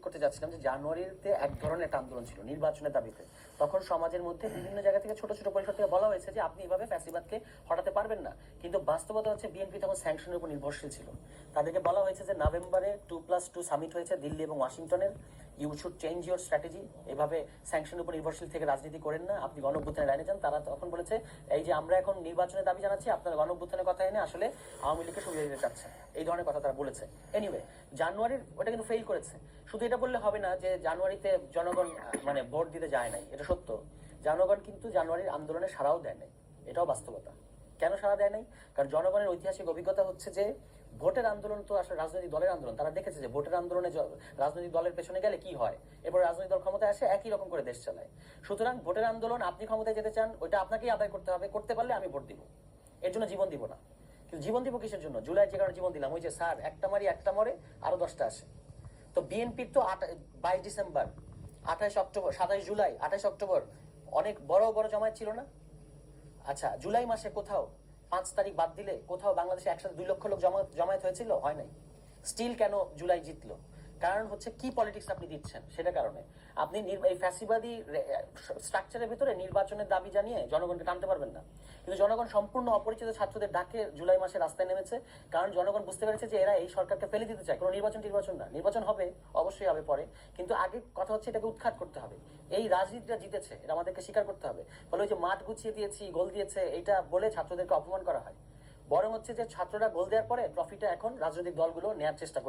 উল্লেখ করতে যাচ্ছিলাম যে জানুয়ারিতে এক ধরনের একটা আন্দোলন ছিল নির্বাচনের দাবিতে। তখন সমাজের মধ্যে বিভিন্ন জায়গা থেকে ছোট ছোট পরিসর থেকে বলা হয়েছে যে আপনি এভাবে ফ্যাসিবাদকে হটাতে পারবেন না। কিন্তু বাস্তবতা হচ্ছে বিএনপি তখন স্যাংশনের উপর নির্ভরশীল ছিল। তাদেরকে বলা হয়েছে যে নভেম্বরে টু প্লাস টু সামিট হয়েছে দিল্লি এবং ওয়াশিংটনের। You should change your strategy এভাবে স্যাংশনের উপর নির্ভরশীল থেকে রাজনীতি করেন না। আপনি গণঅভ্যুত্থানের লাইনে যান তারা তখন বলেছে, এই যে আমরা এখন নির্বাচনের দাবি জানাচ্ছি, আপনার গণঅভ্যুত্থানের কথা এনে আসলে আওয়ামী লীগকে সুবিধা দিতে চাচ্ছে এই ধরনের কথা তারা বলেছে। এনিওয়ে জানুয়ারির ওটা কিন্তু ফেল করেছে। শুধু এটা বললে হবে না যে জানুয়ারিতে জনগণ মানে ভোট দিতে যায় নাই, এটা সত্য। জনগণ কিন্তু জানুয়ারির আন্দোলনে সাড়াও দেয় নাই, এটাও বাস্তবতা। কেন সাড়া দেয় নাই? কারণ জনগণের ঐতিহাসিক অভিজ্ঞতা হচ্ছে যে, ভোটের আন্দোলন তো আসলে রাজনৈতিক দলের আন্দোলন, তারা দেখেছে যে ভোটের আন্দোলনে রাজনৈতিক দলের পেছনে গেলে কি হয়? এরপর রাজনৈতিক দল ক্ষমতায় আসে, একই রকম করে দেশ চালায়। সুতরাং ভোটের আন্দোলন, আপনি ক্ষমতায় যেতে চান, ওইটা আপনাকেই আদায় করতে হবে, করতে পারলে আমি ভোট দিব। এর জন্য জীবন দিব না। কিন্তু জীবন দিব কিসের জন্য? জুলাই যে কারণে জীবন দিলাম, ওই যে স্যার, একটা মারি একটা মরে, আরও দশটা আসে। তো বিএনপির তো বাইশ ডিসেম্বর, আঠাশ অক্টোবর, সাতাশ জুলাই, আঠাশ অক্টোবর অনেক বড় বড় জমায়েত ছিল না? আচ্ছা জুলাই মাসে কোথাও পাঁচ তারিখ বাদ দিলে কোথাও বাংলাদেশে একসাথে দুই লক্ষ লোক জমা জমায়েত হয়েছিল? হয় নাই। স্টিল কেন জুলাই জিতলো? কারণ হচ্ছে কি পলিটিক্স আপনি দিচ্ছেন? সেটা কারণে। আপনি এই ফ্যাসিবাদী স্ট্রাকচারের ভিতরে নির্বাচনের দাবি জানিয়ে জনগণকে টানতে পারবেন না। কিন্তু জনগণ সম্পূর্ণ অপরিচিত ছাত্রদের ডাকে জুলাই মাসে রাস্তায় নেমেছে, কারণ জনগণ বুঝতে পেরেছে যে এরা এই সরকারকে ফেলে দিতে চায়। কোনো নির্বাচন নির্বাচন না। নির্বাচন হবে, অবশ্যই হবে পরে। কিন্তু আগে কথা হচ্ছে এটাকে উৎখাত করতে হবে। এই রাজনীতিটা জিতেছে, এটা আমাদেরকে স্বীকার করতে হবে। ফলে ওই যে মাঠ গুছিয়ে দিয়েছি, গোল দিয়েছে এটা বলে ছাত্রদেরকে অপমান করা হয়। বরং হচ্ছে যে ছাত্ররা গোল দেওয়ার পরে ট্রফিটা এখন রাজনৈতিক দলগুলো নেওয়ার চেষ্টা করছে।